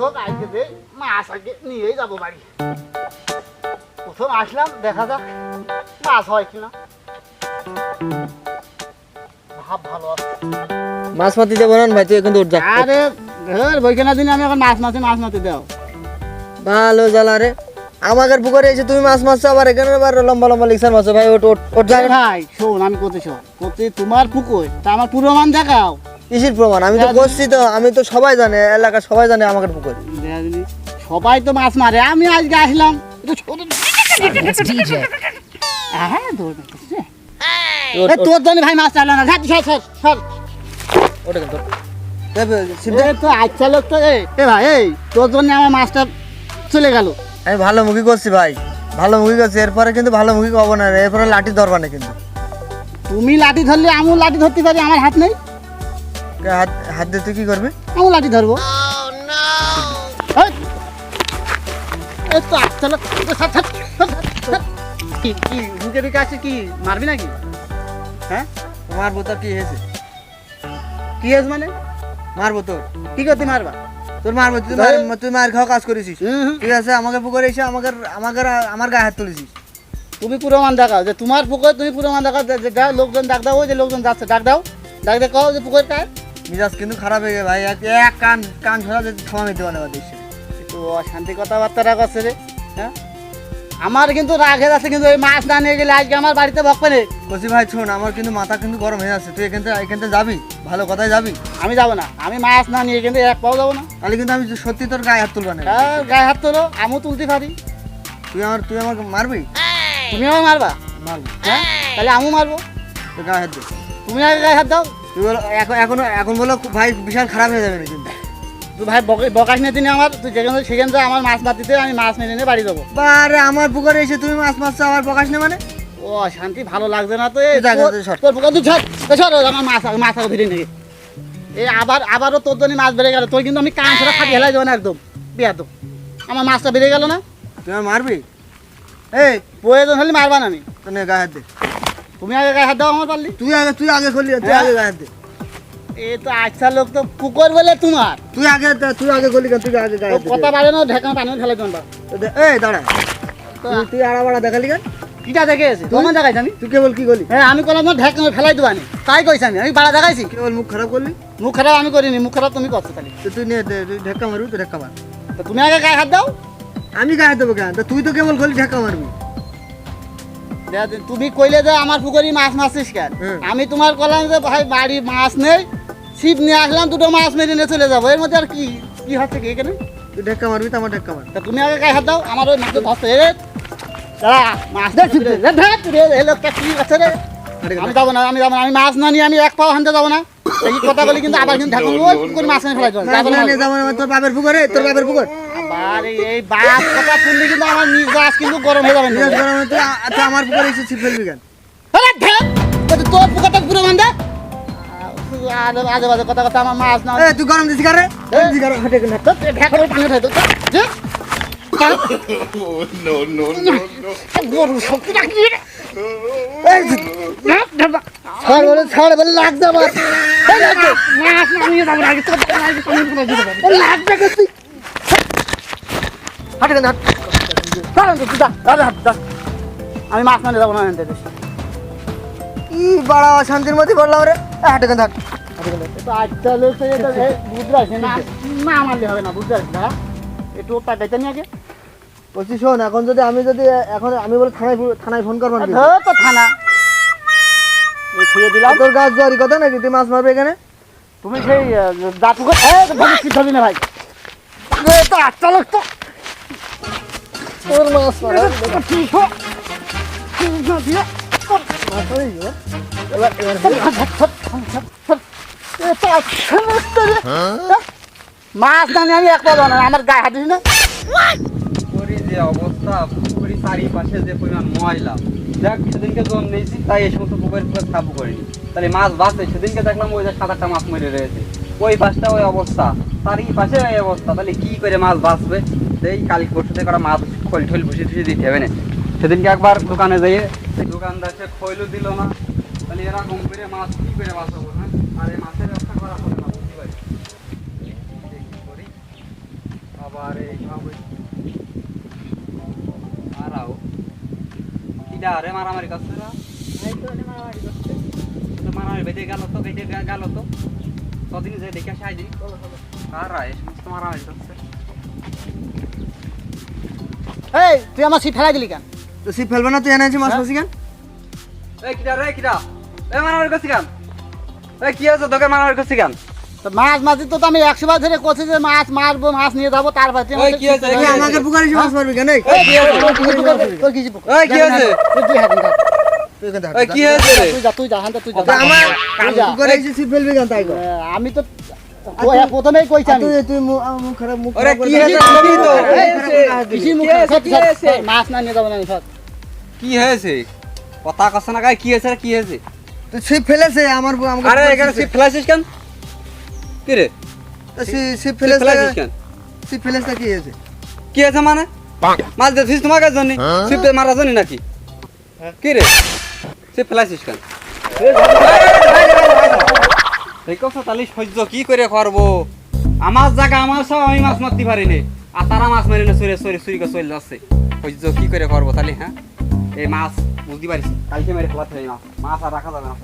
হোক আজকে যে মাছ আগে নিয়েই যাব বাড়ি। প্রথম আসলাম দেখা যাক মাছ হয় কিনা। ভাব ভালো আছে। মাছ মাতি দেবো না ভাই তুই এখন দৌড় যা। আরে ধর বইখানা দিনে আমি এখন মাছ মাছে মাছ মাছে দাও। ভালো জ্বালা রে। আমাদের পুকুরে এসে তুমি মাছ মারছো আবার এখানে আবার লম্বা লম্বা লিক্সার মাছ ভাই ওট ওট ওট ভাই শোন আমি করতে শোন করতে তোমার পুকুর তা আমার পুরো মান দেখাও। কিসির প্রমাণ আমি তো করছি তো আমি তো সবাই জানে এলাকা সবাই জানে আমাদের পুকুর সবাই তো মাছ মারে আমি আজকে আসলাম. হ্যাঁ তোর জন্য ভাই মাছ না সর সর সর সর ওটা কিন্তু তো আচ্ছা লোক তো এ ভাই এই তোর জন্য আমার মাছটা চলে গেল আমি ভালো মুখী করছি ভাই ভালো মুখী করছি এরপরে কিন্তু ভালো মুখী কব না এরপরে লাঠি ধরবা না কিন্তু তুমি লাঠি ধরলে আমিও লাঠি ধরতে পারি আমার হাত নেই হাত হাত দিয়ে তুই কি করবি? আমিও লাঠি ধরবো। এই, এই তো আচ্ছা লোক এ, সর, সর, সর, সর। কি কি ঢুকে ঢুকে আছে কি? মারবি নাকি? হ্যাঁ? মারবো তোর কি হয়েছে? কি আছে মানে? মারবো তোর। কি করতে মারবা? তোর মারবো তুই মার তুই মার খাওয়া কাজ করেছিস। হুম, হুম। ঠিক আছে আমাকে পুকুরে এসে আমাকে আমাকে আমার গায়ে হাত তুলেছিস। তুমি পুরো মান দেখাও যে তোমার পুকুর তুমি পুরো মান দেখাও যে- যে যাও লোকজন ডাক দাও ওই যে লোকজন যাচ্ছে ডাক দাও। ডাক দিয়ে কও যে পুকুর কার মিজাজ কিন্তু খারাপ হয়ে গেছে ভাই। এক এক কান কান ছড়া যদি ক্ষমা নিতে পারে আমার দেশে একটু অশান্তি কথাবার্তা করছে রে হ্যাঁ? আমার কিন্তু রাগে আছে কিন্তু এই মাছ না নিয়ে গেলে আজকে আমার বাড়িতে বকবে নে। কসি ভাই শোন আমার কিন্তু মাথা কিন্তু গরম হয়ে যাচ্ছে। তুই এখান থেকে এখান থেকে যাবি? ভালো কথায় যাবি? আমি যাব না। আমি মাছ না নিয়ে কিন্তু এক পাও যাব না। তাহলে কিন্তু আমি সত্যি তোর গায়ে হাত তুলবো না। হ্যাঁ গায়ে হাত তোলো আমিও তুলতে পারি। তুই আমার তুই আমাকে মারবি? তুমি আমার মারবা? মারবি। হ্যাঁ? তাহলে আমিও মারবো। গায়ে হাত দে। তুমি আগে গায়ে হাত দাও। তুই বলো এখন এখনও এখন বলো ভাই বিশাল খারাপ হয়ে যাবে কিন্তু তুই ভাই বকে- বকাস নিয়ে দিনে আমার তুই যেখানে সেখানে আমার মাছ মারতে আমি মাছ মেরে নিয়ে বাড়ি যাব। বারে আমার পুকুরে এসে তুমি মাছ মারছো আমার প্রকাশ নেই মানে? ও শান্তি ভালো লাগছে না তো তোর- পুকুর তুই ছাড় আমার মাছ মাছ আগে ধরে নাকি এই আবার আবারও তোর জন্য মাছ বেড়ে গেল তোর কিন্তু আমি কান ছাড়া খাটি হেলাই যাব না একদম। বিয়া তো। আমার মাছটা বেড়ে গেল না। তুই আমার মারবি? এই প্রয়োজন হলে মারবা না আমি। নে গায়ে হাত দে। তুমি আগে গায়ে হাত দাও আমার পারলি তুই আগে তুই আগে করলি তুই হ্যাঁ? আগে গায়ে হাত দে। এ তো আচ্ছা লোক তো পুকুর বলে তোমার। তুই আগে তুই আগে করলি কেন? তুই আগে গায়ে কথা বাড়ে না ঢেকানো পানিও ফেলে জনবা তো দে- এই দাঁড়া। তুই আড়া বাড়া দেখালি কেন? কিটা দেখে এসে? তোমার দেখাইছি আমি? তুই কেবল কি করলি? হ্যাঁ আমি করলাম ঢেকানো ফেলাই দেবো আমি তাই কইছি আমি আমি বাড়া দেখাইছি। কেবল মুখ খারাপ করলি? মুখ খারাপ আমি করিনি মুখ খারাপ তুমি করছ তাহলে তুই নিয়ে ধাক্কা মারবি তো ধাক্কা মার। তুমি আগে গায়ে হাত দাও। আমি গায়ে দেবো কেন? তুই তো কেবল করলি ধাক্কা মারবি। তুমি কইলে যে আমার পুকুরি মাছ মারছিস কেন? আমি তোমার কলাম যে ভাই বাড়ি মাছ নেই ছিপ নিয়ে আসলাম দুটো মাছ মেরে নিয়ে চলে যাব। এর মধ্যে আর কি কি হচ্ছে কি এখানে? তুই ধাক্কা মারবি তো আমার ধাক্কা মার। তা তুমি আগে গায়ে হাত দাও আমার ওই মাছ ধরতে এ দাঁড়া মাছ ধরছি রে রে, ধর, রে, এ লোকটা কি আছে রে? আমি যাব না আমি যাব না আমি মাছ না নিয়ে আমি এক পাও হানতে যাব না। এই কথা বলি কিন্তু আবার কিন্তু ঢাকুন মাছ নিয়ে ফেলাই যাব না, তোর বাপের পুকুরে তোর বাপের পুকুর। আবার এই- কথা শুনলে কিন্তু আমার নিজ কিন্তু গরম হয়ে যাবে। গরম হয়, আমার পুকুরে এসে ছিপ ফেলবি কেন আরে ধ্যাৎ, বলছি তোর পুকুরটা পুরো বান্ধা আজে আজে বাজে কথা কথা আমার মাছ না তুই গরম দিছি কারে দিছি কারে হাটে কেন তো ঢাকার পানি উঠাই তো যে no, no, no, no. গরু শক্তি রাখি রে ছাড় বলে ছাড় বলে লাগবে আমার মাছ নামিয়ে তো লাগবে হাটে কেন? আমি মাছ না যাব না এনতে কি বাড়া শান্তির মধ্যে পড়লাম রে হাটে কেন আজকাল বুঝতে পারছি না মারলে হবে না বুঝতে পারছি না। একটু পাঠাইতে নিয়ে আগে। বলছি শোন এখন যদি আমি যদি এখন আমি বলে থানায় থানায় ফোন করব তো থানা। দিলাম। তোর গাছ জোয়ারি কথা নাকি? তুই মাছ মারবে এখানে? তুমি সেই দাঁত ধরবি না ভাই। তো আচ্ছা লোক তো। তোর মাছ মারা মাছ চারিপাশে যে পরিমাণ ময়লা দেখ সেদিনকে জল নিয়েছি তাই এই সমস্ত পুকুরের পুকুর সাফু করিনি তাহলে মাছ বাঁচে সেদিনকে দেখলাম ওই যে সাত আটটা মাছ মরে রয়েছে ওই পাশটা ওই অবস্থা তারই পাশে ওই অবস্থা তাহলে কি করে মাছ বাঁচবে দেই কাল পরশুতে করা মাছ খোল ঠোল ভুসি ঠুসি দিতে হবে না। সেদিনকে একবার দোকানে যাইয়ে দোকানদার সে খোলও দিল না। তাহলে এরকম করে মাছ কী করে বাঁচাবো হ্যাঁ? আর এই মাছের ব্যবসা করা হবে না বুঝতে পারি? আবার এই মারাও। কিটা আরে মারামারি করছে মারামারি বেঁধে গেল তো বেঁধে গেল তো। কদিন যে দেখে আসে আইদিন আর এ সমস্ত মারামারি করছে? এই তুই আমার সিট ফেলাই দিলি কেন? তো সি ফেলবে না তুই এনে আছিস মাছ মাসি কেন? এই কিটা রে কিটা। এই মারামারি করছি কেন? এই কি আছে তোকে মারামারি করছি কেন? তো মাছ মাঝি তো আমি একশো বার ধরে করছি যে মাছ মারবো মাছ নিয়ে যাব ওই আমাকে কি হয়েছে? সিট আমাকে পুকুরে মাছ মারবি কেন? এই? এই, তোর তোর কিছু কি হয়েছে? তুই হাত এই কি হয়েছে? তুই এ, আমি তো হ্যাঁ, প্রথমেই কইছি আমি। তুই তুই মুখ খারাপ মুখ ওরে, কি হয়েছে? দিলি। আমি তো- এই, এই, খারাপ এই, করে দিলি। বেশি মুখ কি হয়েছে? সব- কি সব- হয়েছে? সব মাছ না নিয়ে যাব না সব কি হয়েছে? কথা কচ্ছে না কি হয়েছে কি হয়েছে? তুই ছিপ ফেলেছে আমার আমাকে আরে এখানে ছিপ- সিট কেন? কি রে? ছিপ সিট কেন? ছিপ ফেলেছে কি হয়েছে? কি হয়েছে মানে? মাছ দিয়েছিস তোমাকে জন্য? সিট মারার জন্য নাকি? কি রে? সিট ফেলাইছিস কেন? কথা তাহলে সহ্য কি করে করব? আমার জায়গা, আমার সব আমি মাছ মারতে পারিনি। আর তারা মাছ মারি না সরে সরে চুরি করে চলে কি করে করব তাহলে হ্যাঁ? এই মাছ বুঝতে পারিস, কালকে মেরে ফেলাতে মাছ মাছ আর রাখা যাবে না।